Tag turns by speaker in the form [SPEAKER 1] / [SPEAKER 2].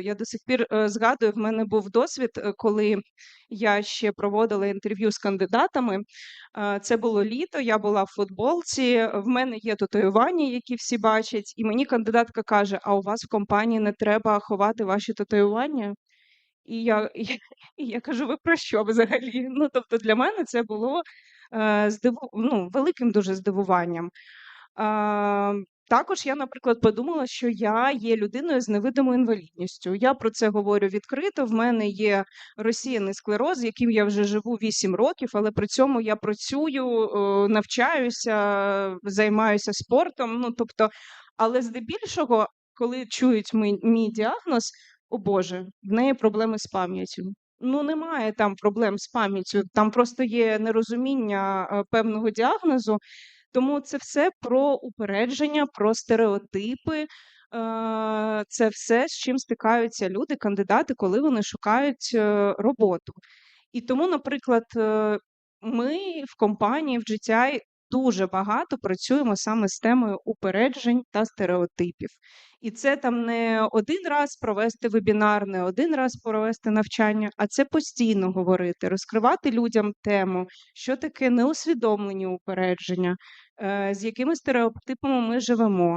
[SPEAKER 1] Я до сих пір е, згадую, в мене був досвід, е, коли я ще проводила інтерв'ю з кандидатами. Е, Це було літо, я була в футболці. В мене є татуювання, які всі бачать, і мені кандидатка каже: А у вас в компанії не треба ховати ваші татуювання? І я, і, я- кажу: ви про що взагалі? Ну, тобто, для мене це було здиву... ну, великим дуже здивуванням. Також я, наприклад, подумала, що я є людиною з невидимою інвалідністю. Я про це говорю відкрито. В мене є розсіяний склероз, яким я вже живу 8 років, але при цьому я працюю, е, навчаюся, займаюся спортом. Ну тобто, але здебільшого, коли чують мій, мій діагноз, о Боже, в неї проблеми з пам'яттю. Ну, немає там проблем з пам'яттю, там просто є нерозуміння е, певного діагнозу. Тому це все про упередження, про стереотипи. е, Це все, з чим стикаються люди, кандидати, коли вони шукають е, роботу. І тому, наприклад, е, ми в компанії в GTI дуже багато працюємо саме з темою упереджень та стереотипів. І це там не один раз провести вебінар, не один раз провести навчання, а це постійно говорити, розкривати людям тему, що таке неусвідомлені упередження, е, з якими стереотипами ми живемо.